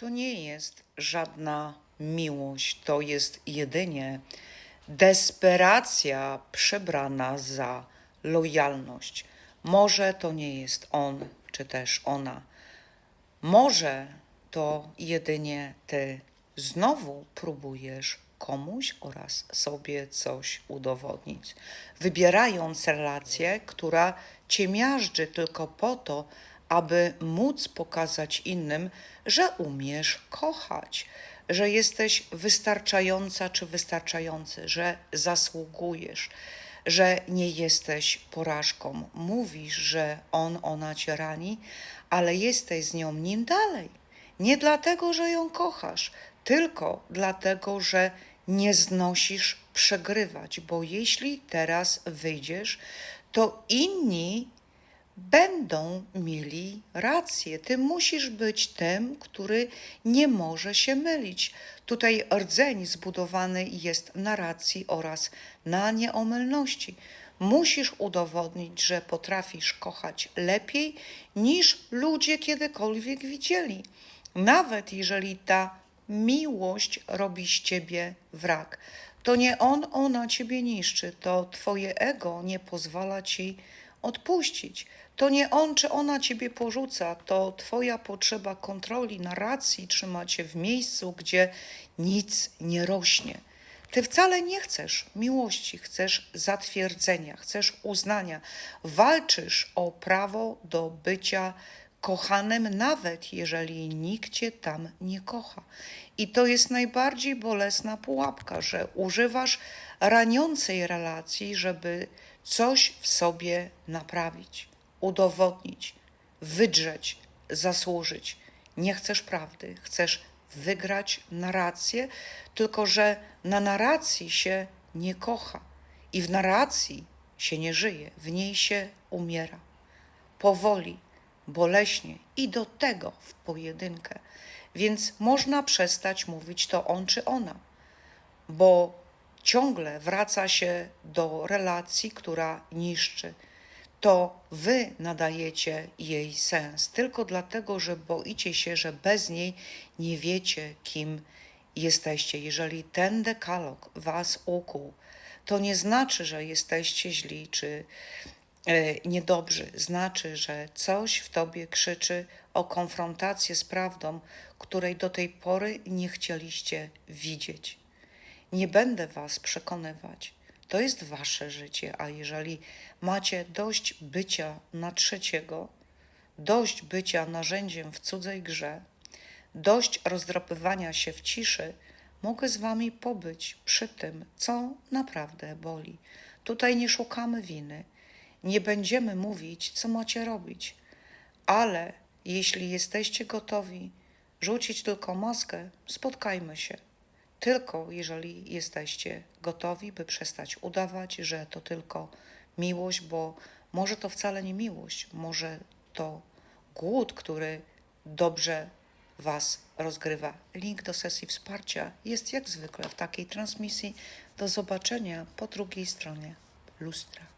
To nie jest żadna miłość, to jest jedynie desperacja przebrana za lojalność. Może to nie jest on, czy też ona. Może to jedynie ty znowu próbujesz komuś oraz sobie coś udowodnić, wybierając relację, która cię miażdży tylko po to, aby móc pokazać innym, że umiesz kochać, że jesteś wystarczająca czy wystarczający, że zasługujesz, że nie jesteś porażką. Mówisz, że on, ona cię rani, ale jesteś z nią nim dalej. Nie dlatego, że ją kochasz, tylko dlatego, że nie znosisz przegrywać, bo jeśli teraz wyjdziesz, to inni będą mieli rację. Ty musisz być tym, który nie może się mylić. Tutaj rdzeń zbudowany jest na racji oraz na nieomylności. Musisz udowodnić, że potrafisz kochać lepiej niż ludzie kiedykolwiek widzieli. Nawet jeżeli ta miłość robi z ciebie wrak. To nie on, ona ciebie niszczy, to twoje ego nie pozwala ci odpuścić. To nie on czy ona ciebie porzuca, to twoja potrzeba kontroli, narracji trzyma cię w miejscu, gdzie nic nie rośnie. Ty wcale nie chcesz miłości, chcesz zatwierdzenia, chcesz uznania. Walczysz o prawo do bycia kochanym, nawet jeżeli nikt cię tam nie kocha. I to jest najbardziej bolesna pułapka, że używasz raniącej relacji, żeby coś w sobie naprawić, udowodnić, wydrzeć, zasłużyć. Nie chcesz prawdy, chcesz wygrać narrację, tylko że na narracji się nie kocha i w narracji się nie żyje, w niej się umiera. Powoli, boleśnie i do tego w pojedynkę. Więc można przestać mówić to on czy ona, bo ciągle wraca się do relacji, która niszczy. To wy nadajecie jej sens, tylko dlatego, że boicie się, że bez niej nie wiecie, kim jesteście. Jeżeli ten dekalog was ukuł, to nie znaczy, że jesteście źli czy niedobrzy. Znaczy, że coś w tobie krzyczy o konfrontację z prawdą, której do tej pory nie chcieliście widzieć. Nie będę was przekonywać. To jest wasze życie, a jeżeli macie dość bycia na trzeciego, dość bycia narzędziem w cudzej grze, dość rozdrapywania się w ciszy, mogę z wami pobyć przy tym, co naprawdę boli. Tutaj nie szukamy winy, nie będziemy mówić, co macie robić, ale jeśli jesteście gotowi rzucić tylko maskę, spotkajmy się. Tylko jeżeli jesteście gotowi, by przestać udawać, że to tylko miłość, bo może to wcale nie miłość, może to głód, który dobrze Was rozgrywa. Link do sesji wsparcia jest jak zwykle w takiej transmisji. Do zobaczenia po drugiej stronie lustra.